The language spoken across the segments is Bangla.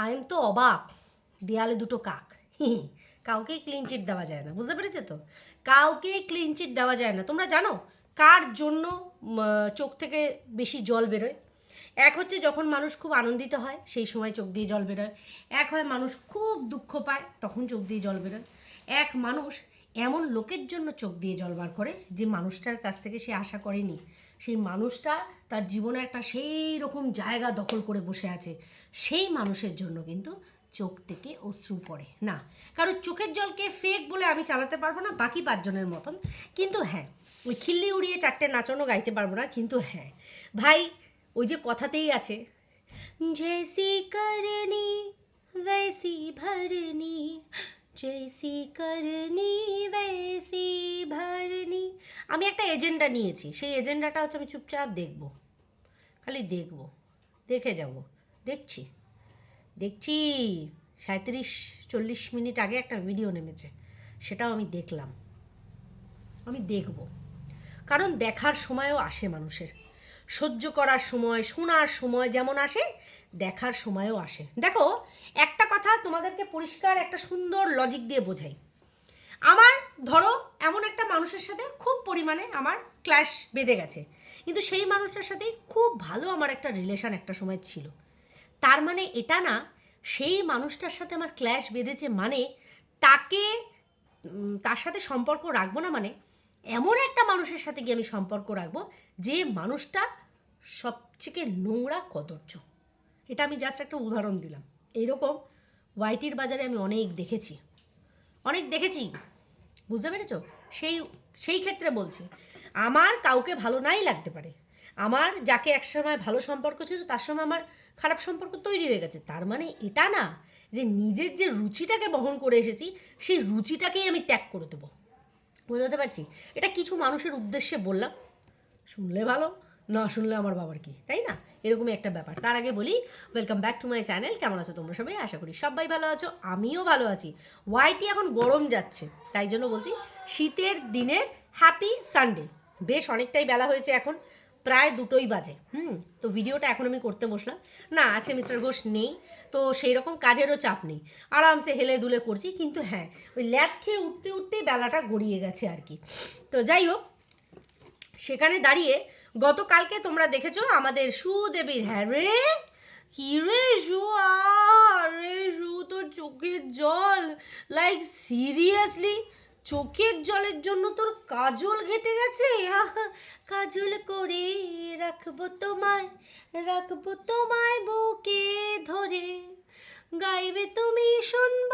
আই এম তো অবাক। দেয়ালে দুটো কাক। কাউকেই ক্লিন চিট দেওয়া যায় না, বুঝতে পেরেছে তো? কাউকেই ক্লিন চিট দেওয়া যায় না। তোমরা জানো কার জন্য চোখ থেকে বেশি জল বেরোয়? এক হচ্ছে যখন মানুষ খুব আনন্দিত হয়, সেই সময় চোখ দিয়ে জল বেরোয়। এক হয় মানুষ খুব দুঃখ পায়, তখন চোখ দিয়ে জল বেরোয়। এক মানুষ এমন লোকের জন্য চোখ দিয়ে জল বার করে, যে মানুষটার কাছ থেকে সে আশা করেনি। সেই মানুষটা তার জীবনে একটা সেই রকম জায়গা দখল করে বসে আছে সেই মানুষের জন্য কিন্তু চোখ থেকে অশ্রু পড়ে না কারণ চোখের জলকে ফেক বলে আমি চালাতে পারবো না বাকি পাঁচজনের মতন কিন্তু হ্যাঁ ওই খিল্লি উড়িয়ে চারটে নাচনও গাইতে পারবো না কিন্তু হ্যাঁ ভাই ওই যে কথাতেই আছে জেসি করনি वैसी भरनी जैसी करनी वैसी भरनी আমি একটা এজেন্ডা নিয়েছি। সেই এজেন্ডাটা হচ্ছে আমি চুপচাপ দেখব। খালি দেখব। দেখে যাব। দেখছি। দেখছি সাঁত্রিশ চল্লিশ মিনিট আগে একটা ভিডিও নেমেছে। সেটাও আমি দেখলাম। আমি দেখব। কারণ দেখার সময়ও আসে মানুষের। সহ্য করার সময়, শোনার সময় যেমন আসে, দেখার সময়ও আসে। দেখো, একটা কথা তোমাদেরকে পরিষ্কার, একটা সুন্দর লজিক দিয়ে বোঝাই। আমার, ধরো, এমন একটা মানুষের সাথে খুব পরিমাণে আমার ক্ল্যাশ বেঁধে গেছে। কিন্তু সেই মানুষটার সাথেই খুব ভালো আমার একটা রিলেশন একটা সময় ছিল। তার মানে এটা না, সেই মানুষটার সাথে আমার ক্ল্যাশ বেঁধেছে মানে তাকে তার সাথে সম্পর্ক রাখব না মানে এমন একটা মানুষের সাথে গিয়ে আমি সম্পর্ক রাখব যে মানুষটা সবথেকে নোংরা, কদর্য। এটা আমি জাস্ট একটা উদাহরণ দিলাম। এইরকম ওয়াইটির বাজারে আমি অনেক দেখেছি। অনেক দেখেছি। বুঝতে পেরেছ? সেই সেই ক্ষেত্রে বলছি, আমার কাউকে ভালো নাই লাগতে পারে। আমার যাকে একসময় ভালো সম্পর্ক ছিল, তার সময় আমার খারাপ সম্পর্ক তৈরি হয়ে গেছে। তার মানে এটা না যে নিজের যে রুচিটাকে বহন করে এসেছি, সেই রুচিটাকেই আমি ত্যাগ করে দেবো। বোঝাতে পারছি? এটা কিছু মানুষের উদ্দেশ্যে বললাম। শুনলে ভালো না শুনলে আমার বাবার কি? তাই না? এরকমই একটা ব্যাপার। তার আগে বলি welcome back to my channel কেমন আছো তোমরা সবাই? আশা করি সবাই ভালো আছো, আমিও ভালো আছি। ওয়াইটি এখন গরম যাচ্ছে, তাই জন্য বলছি শীতের দিনে হ্যাপি সানডে বেশ অনেকটাই বেলা হয়েছে এখন, প্রায় দুটোই বাজে, হুম? তো ভিডিওটা এখন আমি করতে বসলাম। না আছে মিস্টার ঘোষ নেই, তো সেই রকম কাজেরও চাপ নেই। আরামসে হেলে দুলে করছি, কিন্তু হ্যাঁ ওই ল্যাদ খেয়ে উঠতে উঠতেই বেলাটা গড়িয়ে গেছে আর কি। তো যাই হোক, সেখানে দাঁড়িয়ে গতকালকে তোমরা দেখেছ আমাদের সুদেবীর হ্যাঁ রে? কি রে সু আরে সু তোর চোখের জল। লাইক সিরিয়াসলি চোখের জলের জন্য তোর কাজল ঘেটে গেছে? কাজল করে রাখব তোমায় রাখব তোমায় বুকে ধরে। গাইবে তুমি, শুনব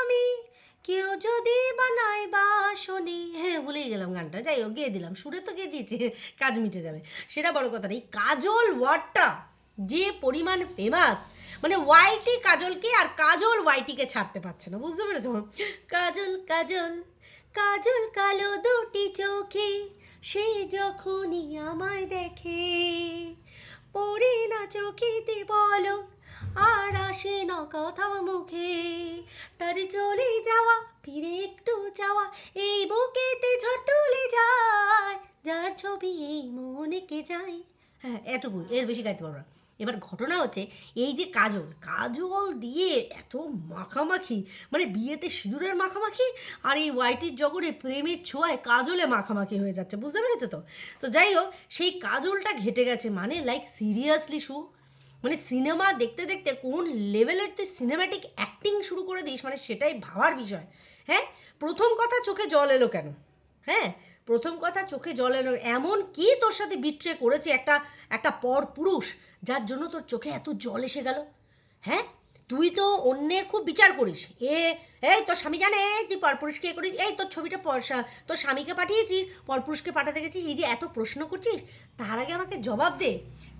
আমি কেউ যদি বানায় বাসনি। হ্যাঁ ভুলেই গেলাম গানটা। যাই হোক, গেয়ে দিলাম। সুরে তো গেয়ে দিয়েছি। কাজ মিটে যাবে। সেটা বড় কথা নেই। কাজল ওয়ার্ডটা যে পরিমাণ ফেমাস মানে ওয়াইটি কাজলকে আর কাজল ওয়াইটিকে ছাড়তে পারছে না। বুঝতে পেরেছ? কাজল কাজল কাজল কালো দুটি চোখে, সে যখনই আমায় দেখে, পড়ে না চোখেতে বলো আর আসে না কথা মুখে। তার চলে যাওয়া, ফিরে একটু চাওয়া, এই বুকেতে ঝড় তুলে যায়। যার ছবি এই মনেকে যায় হ্যাঁ এটুকু এর বেশি গাইতে পারব না। এবার ঘটনা হচ্ছে, এই যে কাজল কাজল দিয়ে এত মাখামাখি মানে বিয়েতে সিঁদুরের মাখামাখি আর এই ওয়াইটির জগরে প্রেমের ছোঁয়ায় কাজলে মাখামাখি হয়ে যাচ্ছে, বুঝতে পেরেছ তো? তো যাই হোক, সেই কাজলটা ঘেটে গেছে মানে লাইক সিরিয়াসলি শু মানে সিনেমা দেখতে দেখতে কোন লেভেলের তুই সিনেম্যাটিক অ্যাক্টিং শুরু করে দিস মানে সেটাই ভাবার বিষয়। হ্যাঁ? প্রথম কথা চোখে জল এলো কেন? হ্যাঁ? প্রথম কথা চোখে জল এলো, এমন কি তোর সাথে বিট্রে করেছে একটা একটা পর পুরুষ যার জন্য তোর চোখে এত জল এসে গেল? হ্যাঁ? তুই তো অন্যের খুব বিচার করিস। এ এই, তোর স্বামী জানে? তুই পরপুরুষকে এ করিস? এই, তোর ছবিটা তোর স্বামীকে পাঠিয়েছিস? পরপুরুষকে পাঠাতে গেছিস? এই যে এত প্রশ্ন করছিস, তার আগে আমাকে জবাব দে।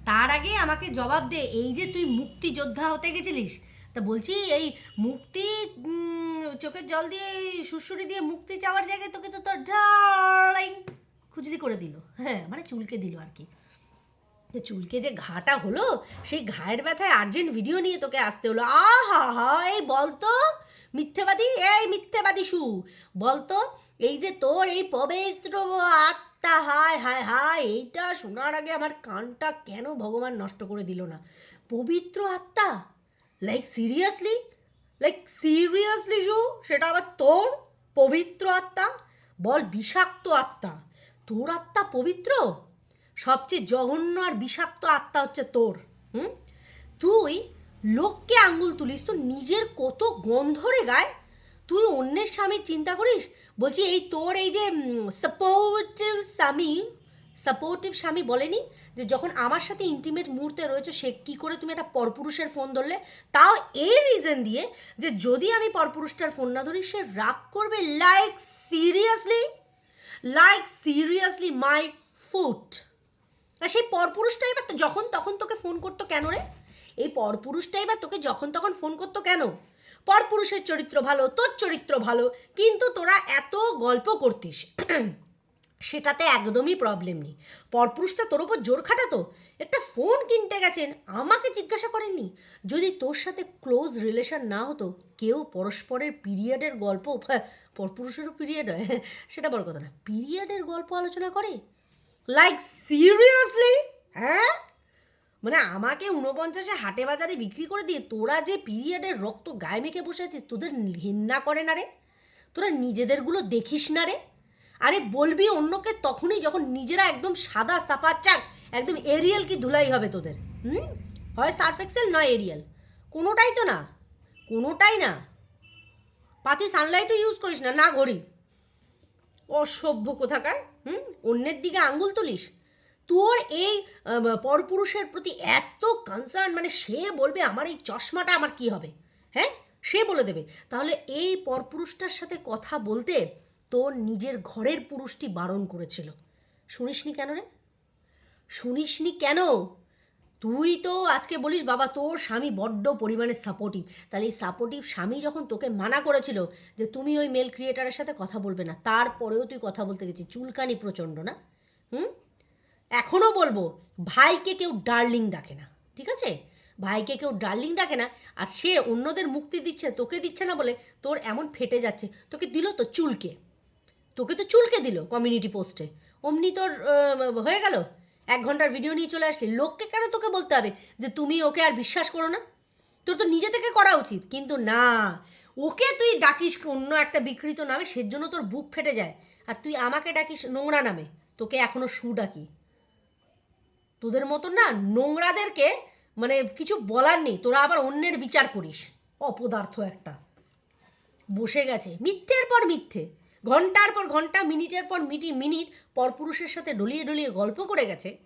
তার আগে আমাকে জবাব দে, এই যে তুই মুক্তি যোদ্ধা হতে গেছিলিস। তা বলছি, এই মুক্তি চোখের জল দিয়ে, এই সুরসুরি দিয়ে মুক্তি চাওয়ার জায়গায় তোকে তো তোর ডার্লিং খুচরি করে দিল। হ্যাঁ মানে চুলকে দিল আর কি। তো চুলকে যে ঘাটা হলো, সেই ঘায়ের ব্যথায় আর্জেন্ট ভিডিও নিয়ে তোকে আসতে হলো। আহা হা এই বলতো মিথ্যেবাদী? এই মিথ্যেবাদী সু। বলতো, এই যে তোর এই পবিত্র আত্মা, হায় হায় হায়, এইটা শোনার আগে আমার কানটা কেন ভগবান নষ্ট করে দিল না? পবিত্র আত্মা? লাইক সিরিয়াসলি লাইক সিরিয়াসলি শু সেটা আবার তোর পবিত্র আত্মা? বল, বিষাক্ত আত্মা। তোর আত্মা পবিত্র? সবচেয়ে জঘন্য আর বিষাক্ত আত্মা হচ্ছে তোর। হুম? তুই লোককে আঙ্গুল তুলিস তো নিজের কত গন্ধরে গায়। তুই অন্যের স্বামীর চিন্তা করিস? বলছি এই তোর এই যে সাপোর্টিভ স্বামী সাপোর্টিভ স্বামী বলেনি যে যখন আমার সাথে ইন্টিমেট মুহূর্তে রয়েছে, সে কী করে তুমি একটা পরপুরুষের ফোন ধরলে? তাও এই রিজন দিয়ে যে যদি আমি পরপুরুষটার ফোন না ধরি, সে রাগ করবে like seriously like seriously my foot আর সেই পরপুরুষটাই বা যখন তখন তোকে ফোন করতো কেন রে? এই পরপুরুষটাই বা তোকে যখন তখন ফোন করতো কেন? পরপুরুষের চরিত্র ভালো, তোর চরিত্র ভালো, কিন্তু তোরা এত গল্প করতিস, সেটাতে একদমই প্রবলেম নেই। পরপুরুষটা তোর ওপর জোর খাটাতো? একটা ফোন কিনতে গেছেন, আমাকে জিজ্ঞাসা করেননি? যদি তোর সাথে ক্লোজ রিলেশন না হতো, কেউ পরস্পরের পিরিয়ডের গল্প পরপুরুষেরও পিরিয়ড হয় সেটা বড় কথা না পিরিয়ডের গল্প আলোচনা করে? লাইক সিরিয়াসলি হ্যাঁ? মানে আমাকে উনপঞ্চাশে হাটে বাজারে বিক্রি করে দিয়ে তোরা যে পিরিয়ডের রক্ত গায়ে মেখে বসে আছিস, তোদের ঘেন্না করে না রে? তোরা নিজেদেরগুলো দেখিস না রে? আরে বলবি অন্যকে তখনই যখন নিজেরা একদম সাদা, সাপা, চাক, একদম এরিয়াল কি ধুলাই হবে তোদের, হুম? হয় সার্ফ এক্সেল নয় এরিয়াল। কোনোটাই তো না, কোনোটাই না। পাতি সানলাইটও ইউজ করিস না না ঘড়ি। অসভ্য কোথাকার, হুম? অন্যের দিকে আঙ্গুল তুলিস। তোর এই পরপুরুষের প্রতি এত কনসার্ন মানে সে বলবে আমার এই চশমাটা আমার কি হবে? হ্যাঁ? সে বলে দেবে। তাহলে এই পরপুরুষটার সাথে কথা বলতে তোর নিজের ঘরের পুরুষটি বারণ করেছিল। শুনিসনি কেন রে? শুনিসনি কেন? তুই তো আজকে বলিস, বাবা, তোর স্বামী বড্ড পরিমাণে সাপোর্টিভ তাহলে এই সাপোর্টিভ স্বামী যখন তোকে মানা করেছিল যে তুমি ওই মেল ক্রিয়েটারের সাথে কথা বলবে না, তারপরেও তুই কথা বলতে গেছিস। চুলকানি প্রচণ্ড না? হুম? এখনও বলব, ভাইকে কেউ ডার্লিং ডাকে না, ঠিক আছে? ভাইকে কেউ ডার্লিং ডাকে না, আর সে অন্যদের মুক্তি দিচ্ছে, তোকে দিচ্ছে না বলে তোর এমন ফেটে যাচ্ছে, তোকে দিল তো চুলকে। তোকে তো চুলকে দিল কমিউনিটি পোস্টে অমনি তোর হয়ে গেল? এক ঘণ্টার ভিডিও নিয়ে চলে আসলি। লোককে কেন তোকে বলতে হবে যে তুমি ওকে আর বিশ্বাস করো না? তোর তো নিজে থেকে করা উচিত, কিন্তু না। ওকে তুই ডাকিস অন্য একটা বিকৃত নামে, সের জন্য তোর বুক ফেটে যায়। আর তুই আমাকে ডাকিস নোংরা নামে। তোকে এখনও সু ডাকি। তোদের মতো না নোংরাদেরকে মানে কিছু বলার নেই, তোরা আবার অন্যের বিচার করিস। অপদার্থ একটা। বসে গেছে। মিথ্যের পর মিথ্যে। ঘণ্টার পর ঘণ্টা, মিনিটের পর মিটি, মিনিট পরপুরুষের সাথে ডলিয়ে ডলিয়ে গল্প করে গেছে।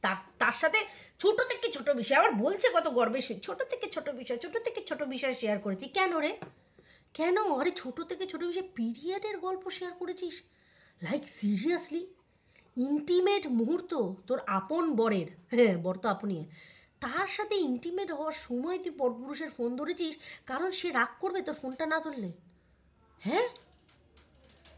তার তার সাথে ছোট থেকে ছোট বিষয়, আবার বলছে কত গর্বে সে ছোট থেকে ছোট বিষয়, ছোট থেকে ছোট বিষয় শেয়ার করেছি। কেন রে? কেন? আরে ছোট থেকে ছোট বিষয় পিরিয়ডের গল্প শেয়ার করেছিস? লাইক সিরিয়াসলি ইন্টিমেট মুহূর্ত তোর আপন বরের। হ্যাঁ বর তো আপনি তার সাথে ইন্টিমেট হওয়ার সময় তুই পরপুরুষের ফোন ধরেছিস, কারণ সে রাগ করবে তোর ফোনটা না ধরলে। হ্যাঁ?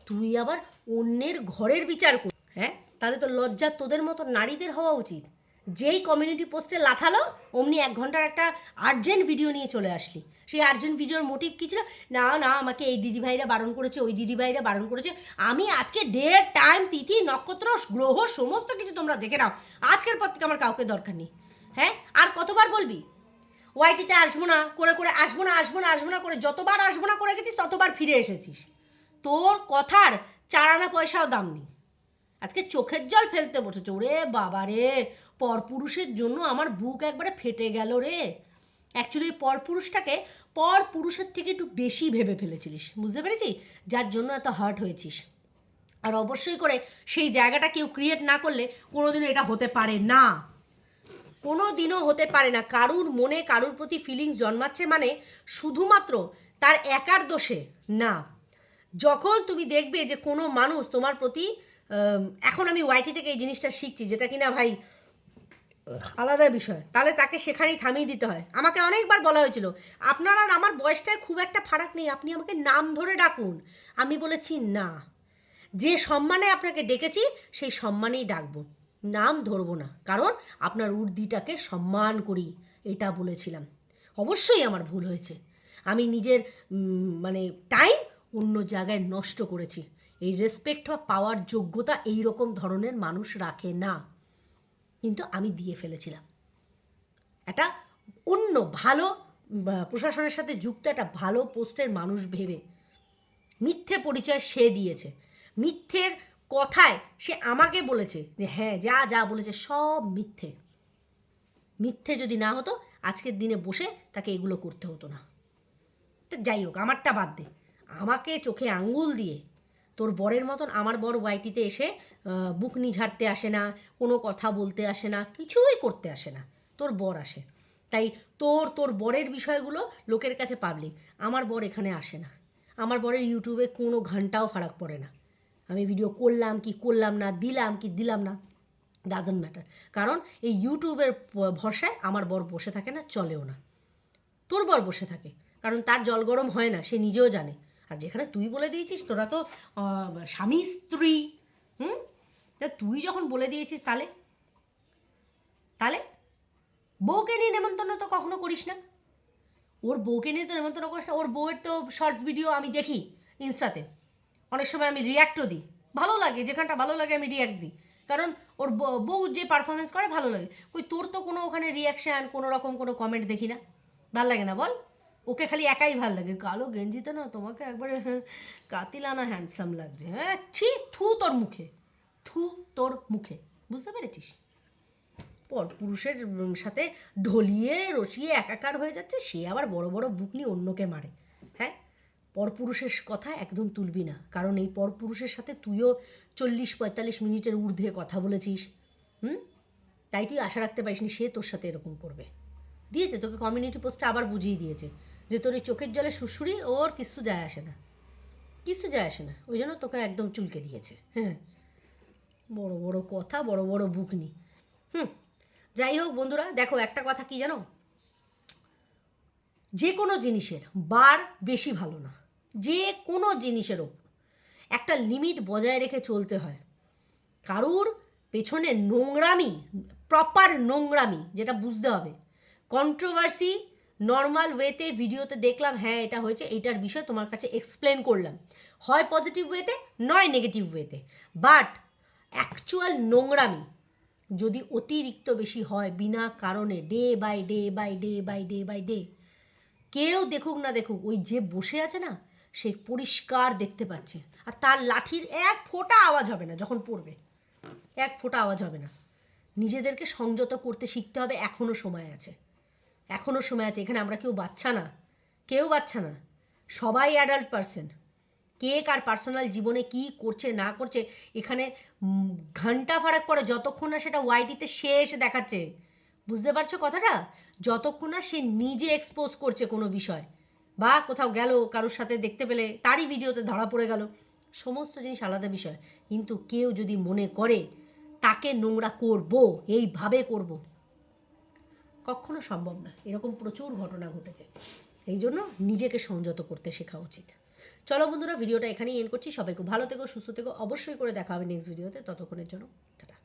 তুই আবার অন্যের ঘরের বিচার কর। হ্যাঁ? তাহলে তো লজ্জা তোদের মতো নারীদের হওয়া উচিত। যেই কমিউনিটি পোস্টে লাথালো অমনি এক ঘণ্টার একটা আর্জেন্ট ভিডিও নিয়ে চলে আসলি। সেই আর্জেন্ট ভিডিওর মোটিভ কী ছিল? না না, আমাকে এই দিদিভাইরা বারণ করেছে, ওই দিদিভাইরা বারণ করেছে। আমি আজকে ডেট টাইম তিথি, নক্ষত্র, গ্রহ, সমস্ত কিছু তোমরা দেখে নাও। আজকের পর থেকে আমার কাউকে দরকার নেই। হ্যাঁ? আর কতবার বলবি? ওয়াইটিতে আসব না, করে করে আসব না আসব না আসব না করে যতবার আসব না করে গেছিস, ততবার ফিরে এসেছিস। তোর কথার চারানা পয়সাও দাম নেই। আজকে চোখের জল ফেলতে বসেছে, ওরে বাবা রে পরপুরুষের জন্য আমার বুক একবারে ফেটে গেল রে। অ্যাকচুয়ালি পরপুরুষটাকে পর পুরুষের থেকে একটু বেশি ভেবে ফেলেছিলিস, বুঝতে পেরেছি যার জন্য এত হার্ট হয়েছিস। আর অবশ্যই করে সেই জায়গাটা কেউ ক্রিয়েট না করলে কোনোদিনও এটা হতে পারে না। কোনো দিনও হতে পারে না। কারুর মনে, কারুর প্রতি ফিলিংস জন্মাচ্ছে মানে শুধুমাত্র তার একার দোষে না। যখন তুমি দেখবে যে কোনো মানুষ তোমার প্রতি এখন আমি ওয়াইটি থেকে এই জিনিসটা শিখছি, যেটা কিনা ভাই আলাদা বিষয়। তাহলে তাকে সেখানেই থামিয়ে দিতে হয়। আমাকে অনেকবার বলা হয়েছিল, আপনার আর আমার বয়সটায় খুব একটা ফারাক নেই, আপনি আমাকে নাম ধরে ডাকুন। আমি বলেছি, না। যে সম্মানে আপনাকে ডেকেছি, সেই সম্মানেই ডাকবো। নাম ধরবো না। কারণ আপনার উর্দিটাকে সম্মান করি। এটা বলেছিলাম। অবশ্যই আমার ভুল হয়েছে। আমি নিজের মানে টাইম অন্য জায়গায় নষ্ট করেছি। এই রেসপেক্ট বা পাওয়ার যোগ্যতা এই রকম ধরনের মানুষ রাখে না। কিন্তু আমি দিয়ে ফেলেছিলাম। একটা অন্য ভালো প্রশাসনের সাথে যুক্ত একটা ভালো পোস্টের মানুষ ভেবে মিথ্যে পরিচয় সে দিয়েছে। মিথ্যের কথায় সে আমাকে বলেছে যে হ্যাঁ যা যা বলেছে সব মিথ্যে। মিথ্যে যদি না হতো, আজকের দিনে বসে তাকে এগুলো করতে হতো না। তো যাই হোক, আমারটা বাদ দে। আমাকে চোখে আঙ্গুল দিয়ে তোর বরের মতন আমার বর ওয়াইটিতে এসে বুক নিঝাড়তে আসে না, কোনো কথা বলতে আসে না, কিছুই করতে আসে না। তোর বর আসে। তাই তোর তোর বরের বিষয়গুলো লোকের কাছে পাবলিক আমার বর এখানে আসে না। আমার বরের ইউটিউবে কোনো ঘন্টাও ফারাক পড়ে না। আমি ভিডিও করলাম কি করলাম না, দিলাম কি দিলাম না ডাজন্ট ম্যাটার কারণ এই ইউটিউবের ভরসায় আমার বর বসে থাকে না, চলেও না। তোর বর বসে থাকে। কারণ তার জল গরম হয় না, সে নিজেও জানে। আর যেখানে তুই বলে দিয়েছিস, তোরা তো স্বামী, স্ত্রী, হুম? তা তুই যখন বলে দিয়েছিস তাহলে? তাহলে? বউকে নিয়ে নেমন্তন্ন তো কখনো করিস না। ওর বউকে নিয়ে তো নেমন্তন্ন করিস না। ওর বউয়ের তো শর্টস ভিডিও আমি দেখি ইনস্টাতে। অনেক সময় আমি রিয়্যাক্টও দিই। ভালো লাগে, যেখানটা ভালো লাগে আমি রিয়্যাক্ট দিই। কারণ ওর বউ যে পারফরমেন্স করে ভালো লাগে। ওই তোর তো কোনো ওখানে রিয়াকশান কোনো রকম কোনো কমেন্ট দেখি না। ভালো লাগে না বল? ওকে খালি একাই ভালো লাগে। কালো গেঞ্জিতে না তোমাকে একবারে হ্যাঁ, কাতিলানা হ্যান্ডসাম লাগছে হ্যাঁ ঠিক থু তোর মুখে থু তোর মুখে বুঝতে পেরেছিস? পর পুরুষের সাথে ঢলিয়ে রসিয়ে একাকার হয়ে যাচ্ছে সে আবার বড় বড় বুক নিয়ে অন্যকে মারে হ্যাঁ? পরপুরুষের কথা একদম তুলবি না কারণ এই পরপুরুষের সাথে তুইও চল্লিশ পঁয়তাল্লিশ মিনিটের ঊর্ধ্বে কথা বলেছিস হুম? তাই তুই আশা রাখতে পারিসনি সে তোর সাথে এরকম করবে। দিয়েছে তোকে কমিউনিটি পোস্টে আবার বুঝিয়ে দিয়েছে। যে তোর এই চোখের জলে শুশুরি ওর কিচ্ছু যায় আসে না। কিচ্ছু যায় আসে না। ওই জন্য তোকে একদম চুলকে দিয়েছে। হ্যাঁ। বড় বড় কথা, বড় বড় বুকনি। হুম। যাই হোক বন্ধুরা, দেখো একটা কথা কি জানো? যে কোনো জিনিসের বার বেশি ভালো না। যে কোনো জিনিসের ওপর। একটা লিমিট বজায় রেখে চলতে হয়। কারুর পেছনে নোংরামি, প্রপার নোংরামি, যেটা বুঝতে হবে। কন্ট্রোভার্সি নর্মাল ওয়েতে ভিডিওতে দেখলাম হ্যাঁ এটা হয়েছে এইটার বিষয় তোমার কাছে এক্সপ্লেন করলাম। হয় পজিটিভ ওয়েতে নয় নেগেটিভ ওয়েতে বাট অ্যাকচুয়াল নোংরামি যদি অতিরিক্ত বেশি হয় বিনা কারণে day by day by day by day by day কেউ দেখুক না দেখুক, ওই যে বসে আছে না, সে পরিষ্কার দেখতে পাচ্ছে। আর তার লাঠির এক ফোঁটা আওয়াজ হবে না যখন পড়বে। এক ফোঁটা আওয়াজ হবে না। নিজেদেরকে সংযত করতে শিখতে হবে এখনও সময় আছে। এখনও সময় আছে, এখানে আমরা কেউ বাচ্চা না। কেউ বাচ্চা না। সবাই অ্যাডাল্ট পারসন কে কার পার্সোনাল জীবনে কি করছে, না করছে, এখানে ঘণ্টা ফারাক পড়ে যতক্ষণ না সেটা ওয়াইটিতে এসে দেখাচ্ছে। বুঝতে পারছ কথাটা? যতক্ষণ না সে নিজে এক্সপোজ করছে কোনো বিষয়। বা কোথাও গেল কারোর সাথে দেখতে পেলে, তারই ভিডিওতে ধরা পড়ে গেল। সমস্ত জিনিস আলাদা বিষয়। কিন্তু কেউ যদি মনে করে, তাকে নোংরা করব, এইভাবে করব। কখনো সম্ভব না। এরকম প্রচুর ঘটনা ঘটেছে। এই জন্য নিজেকে সংযত করতে শেখা উচিত। চলো বন্ধুরা, ভিডিওটা এখানেই এন্ড করছি। সবাই খুব ভালো থেকো, সুস্থ থেকো। অবশ্যই করে দেখা হবে নেক্সট ভিডিওতে ততক্ষণের জন্য, টাটা।